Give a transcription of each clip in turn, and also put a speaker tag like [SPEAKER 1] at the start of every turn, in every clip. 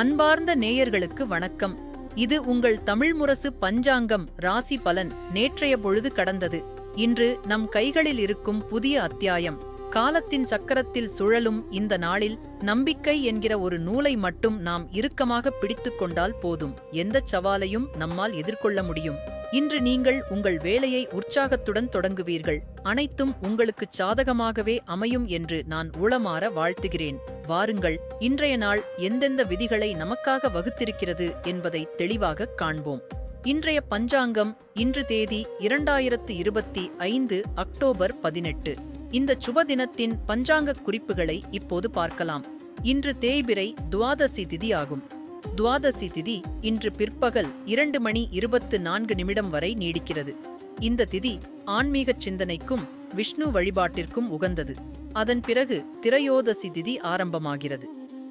[SPEAKER 1] அன்பார்ந்த நேயர்களுக்கு வணக்கம். இது உங்கள் தமிழ் முரசு பஞ்சாங்கம் ராசி பலன் நேற்றைய பொழுது கடந்தது. இன்று நம் கைகளில் இருக்கும் புதிய அத்தியாயம். காலத்தின் சக்கரத்தில் சுழலும் இந்த நாளில் நம்பிக்கை என்கிற ஒரு நூலை மட்டும் நாம் இறுக்கமாக பிடித்துக் கொண்டால் போதும். எந்தச் சவாலையும் நம்மால் எதிர்கொள்ள முடியும். இன்று நீங்கள் உங்கள் வேலையை உற்சாகத்துடன் தொடங்குவீர்கள். அனைத்தும் உங்களுக்கு சாதகமாகவே அமையும் என்று நான் உளமாற வாழ்த்துகிறேன். வாருங்கள் இன்றைய நாள் எந்தெந்த விதிகளை நமக்காக வகுத்திருக்கிறது என்பதை தெளிவாக காண்போம். இன்றைய பஞ்சாங்கம் இன்று தேதி இரண்டாயிரத்து இருபத்தி ஐந்து அக்டோபர் பதினெட்டு. இந்த சுப தினத்தின் பஞ்சாங்க குறிப்புகளை இப்போது பார்க்கலாம். இன்று தேய்பிரை துவாதசி திதி ஆகும் துவாதசி திதி இன்று பிற்பகல் இரண்டு மணி இருபத்து நான்கு நிமிடம் வரை நீடிக்கிறது. இந்த திதி ஆன்மீகச் சிந்தனைக்கும் விஷ்ணு வழிபாட்டிற்கும் உகந்தது. அதன் பிறகு திரையோதசி திதி ஆரம்பமாகிறது.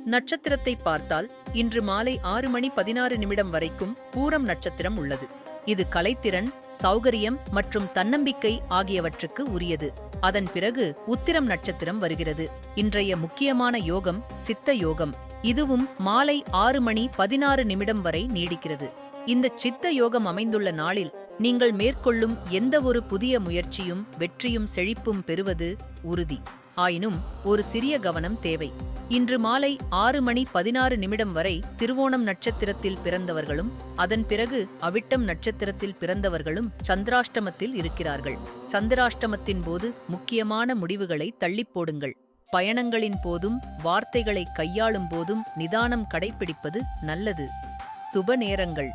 [SPEAKER 1] நட்சத்திரத்தை பார்த்தால் இன்று மாலை ஆறு மணி பதினாறு நிமிடம் வரைக்கும் பூரம் நட்சத்திரம் உள்ளது. இது கலைத்திறன் சௌகரியம் மற்றும் தன்னம்பிக்கை ஆகியவற்றுக்கு உரியது. அதன் பிறகு உத்திரம் நட்சத்திரம் வருகிறது. இன்றைய முக்கியமான யோகம் சித்த யோகம். இதுவும் மாலை ஆறு மணி பதினாறு நிமிடம் வரை நீடிக்கிறது. இந்த சித்த யோகம் அமைந்துள்ள நாளில் நீங்கள் மேற்கொள்ளும் எந்த ஒரு புதிய முயற்சியும் வெற்றியும் செழிப்பும் பெறுவது உறுதி. ஆயினும் ஒரு சிறிய கவனம் தேவை. இன்று மாலை ஆறு மணி பதினாறு நிமிடம் வரை திருவோணம் நட்சத்திரத்தில் பிறந்தவர்களும் அதன் பிறகு அவிட்டம் நட்சத்திரத்தில் பிறந்தவர்களும் சந்திராஷ்டமத்தில் இருக்கிறார்கள். சந்திராஷ்டமத்தின் போது முக்கியமான முடிவுகளை தள்ளிப்போடுங்கள் பயணங்களின் போதும் வார்த்தைகளை கையாளும் போதும் நிதானம் கடைபிடிப்பது நல்லது. சுப நேரங்கள்.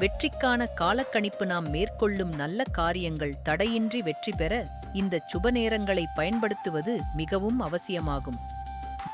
[SPEAKER 1] வெற்றிக்கான காலக்கணிப்பு நாம் மேற்கொள்ளும் நல்ல காரியங்கள் தடையின்றி வெற்றி பெற இந்த சுப நேரங்களை பயன்படுத்துவது மிகவும் அவசியமாகும்.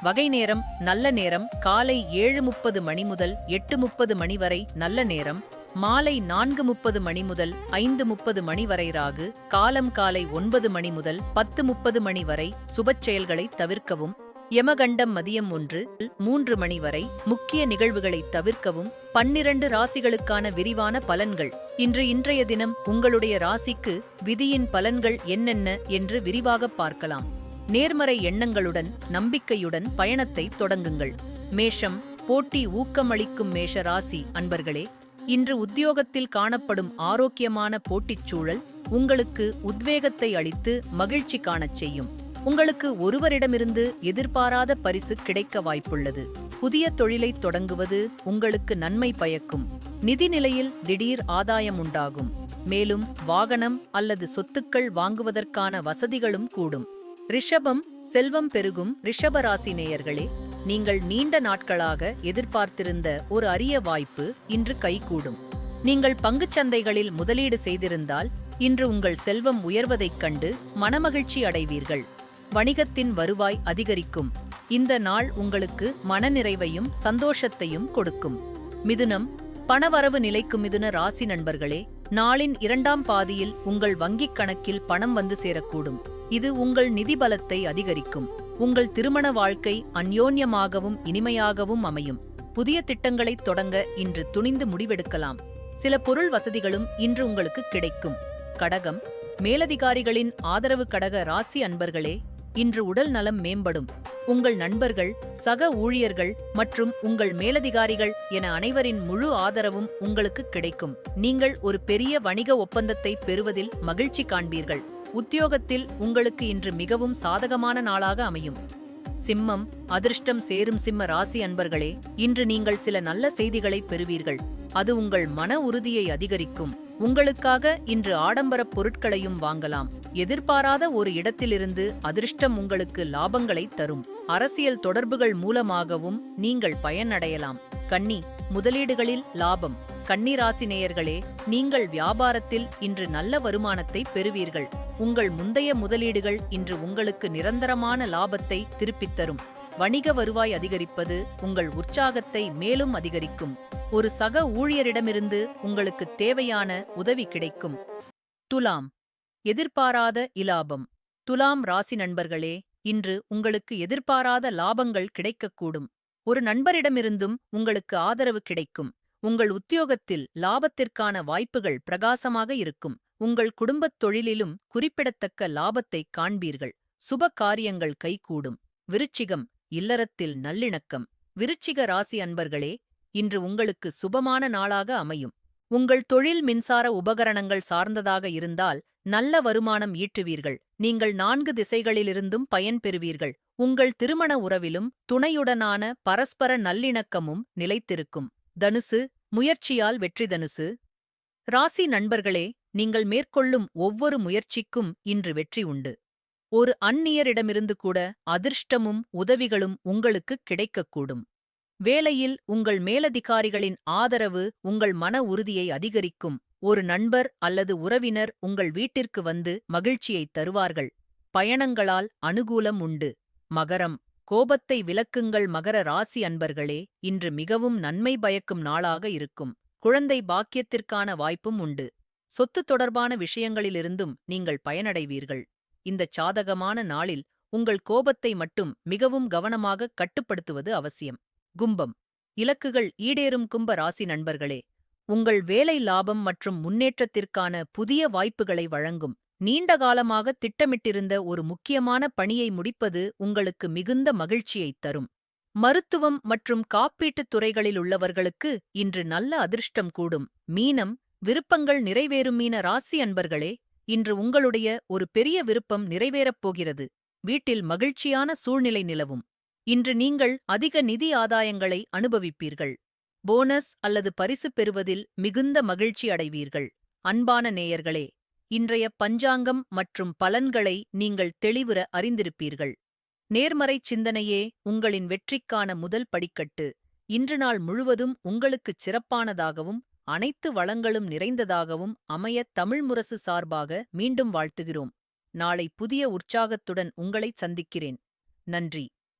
[SPEAKER 1] வகை நேரம் நல்ல நேரம் காலை ஏழு முப்பது மணி முதல் எட்டு முப்பது மணி வரை நல்ல நேரம் மாலை நான்கு முப்பது மணி முதல் ஐந்து முப்பது மணி வரை ராகு காலம் காலை ஒன்பது மணி முதல் பத்து முப்பது மணி வரை சுபச் செயல்களை தவிர்க்கவும் யமகண்டம் மதியம் ஒன்று மூன்று மணி வரை முக்கிய நிகழ்வுகளை தவிர்க்கவும் பன்னிரண்டு ராசிகளுக்கான விரிவான பலன்கள். இன்று இன்றைய தினம் உங்களுடைய ராசிக்கு விதியின் பலன்கள் என்னென்ன என்று விரிவாக பார்க்கலாம். நேர்மறை எண்ணங்களுடன் நம்பிக்கையுடன் பயணத்தை தொடங்குங்கள். மேஷம் போட்டி ஊக்கமளிக்கும் மேஷ ராசி அன்பர்களே இன்று உத்தியோகத்தில் காணப்படும் ஆரோக்கியமான போட்டிச் சூழல் உங்களுக்கு உத்வேகத்தை அளித்து மகிழ்ச்சி காணச் செய்யும். உங்களுக்கு ஒருவரிடமிருந்து எதிர்பாராத பரிசு கிடைக்க வாய்ப்புள்ளது. புதிய தொழிலை தொடங்குவது உங்களுக்கு நன்மை பயக்கும். நிதிநிலையில் திடீர் ஆதாயம் உண்டாகும். மேலும் வாகனம் அல்லது சொத்துக்கள் வாங்குவதற்கான வசதிகளும் கூடும். ரிஷபம் செல்வம் பெருகும் ரிஷபராசி நேயர்களே நீங்கள் நீண்ட நாட்களாக எதிர்பார்த்திருந்த ஒரு அரிய வாய்ப்பு இன்று கைகூடும். நீங்கள் பங்குச் சந்தைகளில் முதலீடு செய்திருந்தால் இன்று உங்கள் செல்வம் உயர்வதைக் கண்டு மனமகிழ்ச்சி அடைவீர்கள். வணிகத்தின் வருவாய் அதிகரிக்கும். இந்த நாள் உங்களுக்கு மனநிறைவையும் சந்தோஷத்தையும் கொடுக்கும். மிதுனம் பணவரவு நிலைக்கு மிதுன ராசி நண்பர்களே நாளின் இரண்டாம் பாதியில் உங்கள் வங்கிக் கணக்கில் பணம் வந்து சேரக்கூடும். இது உங்கள் நிதி பலத்தை அதிகரிக்கும். உங்கள் திருமண வாழ்க்கை அந்யோன்யமாகவும் இனிமையாகவும் அமையும். புதிய திட்டங்களை தொடங்க இன்று துணிந்து முடிவெடுக்கலாம். சில பொருள் வசதிகளும் இன்று உங்களுக்கு கிடைக்கும். கடகம் மேலதிகாரிகளின் ஆதரவு கடக ராசி அன்பர்களே இன்று உடல் நலம் மேம்படும். உங்கள் நண்பர்கள் சக ஊழியர்கள் மற்றும் உங்கள் மேலதிகாரிகள் என அனைவரின் முழு ஆதரவும் உங்களுக்கு கிடைக்கும். நீங்கள் ஒரு பெரிய வணிக ஒப்பந்தத்தை பெறுவதில் மகிழ்ச்சி காண்பீர்கள். உத்தியோகத்தில் உங்களுக்கு இன்று மிகவும் சாதகமான நாளாக அமையும். சிம்மம் அதிர்ஷ்டம் சேரும் சிம்ம ராசி அன்பர்களே இன்று நீங்கள் சில நல்ல செய்திகளை பெறுவீர்கள். அது உங்கள் மன உறுதியை அதிகரிக்கும். உங்களுக்காக இன்று ஆடம்பரப் பொருட்களையும் வாங்கலாம். எதிர்பாராத ஒரு இடத்திலிருந்து அதிர்ஷ்டம் உங்களுக்கு லாபங்களை தரும். அரசியல் தொடர்புகள் மூலமாகவும் நீங்கள் பயனடையலாம். கன்னி முதலீடுகளில் லாபம். கன்னிராசி நேயர்களே நீங்கள் வியாபாரத்தில் இன்று நல்ல வருமானத்தை பெறுவீர்கள். உங்கள் முந்தைய முதலீடுகள் இன்று உங்களுக்கு நிரந்தரமான லாபத்தை திருப்பித் தரும். வணிக வருவாய் அதிகரிப்பது உங்கள் உற்சாகத்தை மேலும் அதிகரிக்கும். ஒரு சக ஊழியரிடமிருந்து உங்களுக்கு தேவையான உதவி கிடைக்கும். துலாம் எதிர்பாராத இலாபம். துலாம் ராசி நண்பர்களே இன்று உங்களுக்கு எதிர்பாராத லாபங்கள் கிடைக்கக்கூடும். ஒரு நண்பரிடமிருந்தும் உங்களுக்கு ஆதரவு கிடைக்கும். உங்கள் உத்தியோகத்தில் லாபத்திற்கான வாய்ப்புகள் பிரகாசமாக இருக்கும். உங்கள் குடும்பத் தொழிலிலும் குறிப்பிடத்தக்க லாபத்தை காண்பீர்கள். சுப காரியங்கள் கைகூடும். விருச்சிகம் இல்லறத்தில் நல்லிணக்கம். விருச்சிக ராசி அன்பர்களே இன்று உங்களுக்கு சுபமான நாளாக அமையும். உங்கள் தொழில் மின்சார உபகரணங்கள் சார்ந்ததாக இருந்தால் நல்ல வருமானம் ஈட்டுவீர்கள். நீங்கள் நான்கு திசைகளிலிருந்தும் பயன்பெறுவீர்கள் உங்கள் திருமண உறவிலும் துணையுடனான பரஸ்பர நல்லிணக்கமும் நிலைத்திருக்கும். தனுசு முயற்சியால் வெற்றி தனுசு. ராசி நண்பர்களே நீங்கள் மேற்கொள்ளும் ஒவ்வொரு முயற்சிக்கும் இன்று வெற்றி உண்டு. ஒரு அந்நியரிடமிருந்து கூட அதிர்ஷ்டமும் உதவிகளும் உங்களுக்கு கிடைக்கக்கூடும். வேலையில் உங்கள் மேலதிகாரிகளின் ஆதரவு உங்கள் மன உறுதியை அதிகரிக்கும். ஒரு நண்பர் அல்லது உறவினர் உங்கள் வீட்டிற்கு வந்து மகிழ்ச்சியைத் தருவார்கள். பயணங்களால் அனுகூலம் உண்டு. மகரம். கோபத்தை விலக்குங்கள் மகர ராசி அன்பர்களே இன்று மிகவும் நன்மை பயக்கும் நாளாக இருக்கும். குழந்தை பாக்கியத்திற்கான வாய்ப்பும் உண்டு. சொத்து தொடர்பான விஷயங்களிலிருந்தும் நீங்கள் பயனடைவீர்கள். இந்தச் சாதகமான நாளில் உங்கள் கோபத்தை மட்டும் மிகவும் கவனமாக கட்டுப்படுத்துவது அவசியம். கும்பம். இலக்குகள் ஈடேறும் கும்ப ராசி நண்பர்களே உங்கள் வேலை லாபம் மற்றும் முன்னேற்றத்திற்கான புதிய வாய்ப்புகளை வழங்கும் நீண்ட காலமாக திட்டமிட்டிருந்த ஒரு முக்கியமான பணியை முடிப்பது உங்களுக்கு மிகுந்த மகிழ்ச்சியைத் தரும். மருத்துவம் மற்றும் காப்பீட்டுத் துறைகளில் உள்ளவர்களுக்கு இன்று நல்ல அதிர்ஷ்டம் கூடும். மீனம் விருப்பங்கள் நிறைவேறும் மீன ராசி அன்பர்களே இன்று உங்களுடைய ஒரு பெரிய விருப்பம் நிறைவேறப் போகிறது. வீட்டில் மகிழ்ச்சியான சூழ்நிலை நிலவும். இன்று நீங்கள் அதிக நிதி ஆதாயங்களை அனுபவிப்பீர்கள். போனஸ் அல்லது பரிசு பெறுவதில் மிகுந்த மகிழ்ச்சி அடைவீர்கள். அன்பான நேயர்களே இன்றைய பஞ்சாங்கம் மற்றும் பலன்களை நீங்கள் தெளிவுற அறிந்திருப்பீர்கள். நேர்மறைச் சிந்தனையே உங்களின் வெற்றிக்கான முதல் படிக்கட்டு. இன்று நாள் முழுவதும் உங்களுக்குச் சிறப்பானதாகவும் அனைத்து வளங்களும் நிறைந்ததாகவும் அமைய தமிழ் முரசு சார்பாக மீண்டும் வாழ்த்துகிறோம். நாளை புதிய உற்சாகத்துடன் உங்களைச் சந்திக்கிறேன். நன்றி.